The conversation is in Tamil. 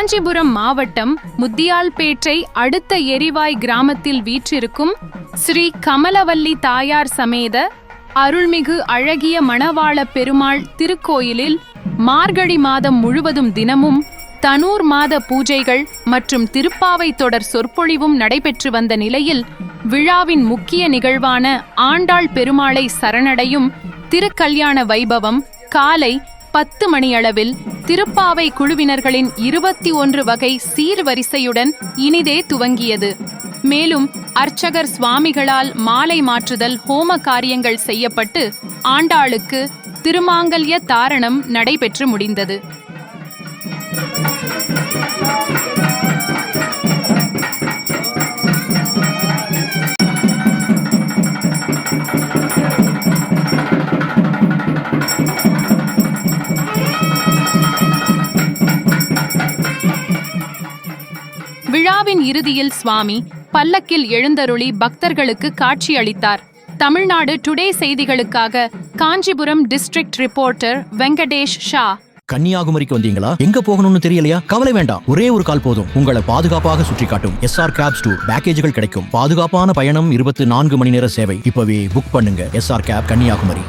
காஞ்சிபுரம் மாவட்டம் முத்தியால்பேட்டை அடுத்த எரிவாய் கிராமத்தில் வீற்றிருக்கும் ஸ்ரீ கமலவல்லி தாயார் சமேத அருள்மிகு அழகிய மணவாள பெருமாள் திருக்கோயிலில் மார்கழி மாதம் முழுவதும் தினமும் தனூர் மாத பூஜைகள் மற்றும் திருப்பாவை தொடர் சொற்பொழிவும் நடைபெற்று வந்த நிலையில் விழாவின் முக்கிய நிகழ்வான ஆண்டாள் பெருமாளை சரணடையும் திருக்கல்யாண வைபவம் காலை பத்து மணியளவில் திருப்பாவை குழுவினர்களின் இருபத்தி ஒன்று வகை சீர்வரிசையுடன் இனிதே துவங்கியது. மேலும் அர்ச்சகர் சுவாமிகளால் மாலை மாற்றுதல் ஹோம காரியங்கள் செய்யப்பட்டு ஆண்டாளுக்கு திருமாங்கல்ய தாரணம் நடைபெற்று முடிந்தது. விழாவின் இறுதியில் சுவாமி பல்லக்கில் எழுந்தருளி பக்தர்களுக்கு காட்சியளித்தார். தமிழ்நாடு டுடே செய்திகளுக்காக காஞ்சிபுரம் டிஸ்ட்ரிக்ட் ரிப்போர்ட்டர் வெங்கடேஷ் ஷா. கன்னியாகுமரிக்கு வந்தீங்களா? எங்க போகணும்னு தெரியலையா? கவலை வேண்டாம். ஒரே ஒரு கால் போதும். உங்களை பாதுகாப்பாக சுற்றி காட்டும் எஸ்ஆர் கேப்ஸ் டூர் பேக்கேஜ்கள் கிடைக்கும். பாதுகாப்பான பயணம் இருபத்தி நான்கு மணி நேர சேவை. இப்பவே புக் பண்ணுங்க. SR cab Kanniyakumari.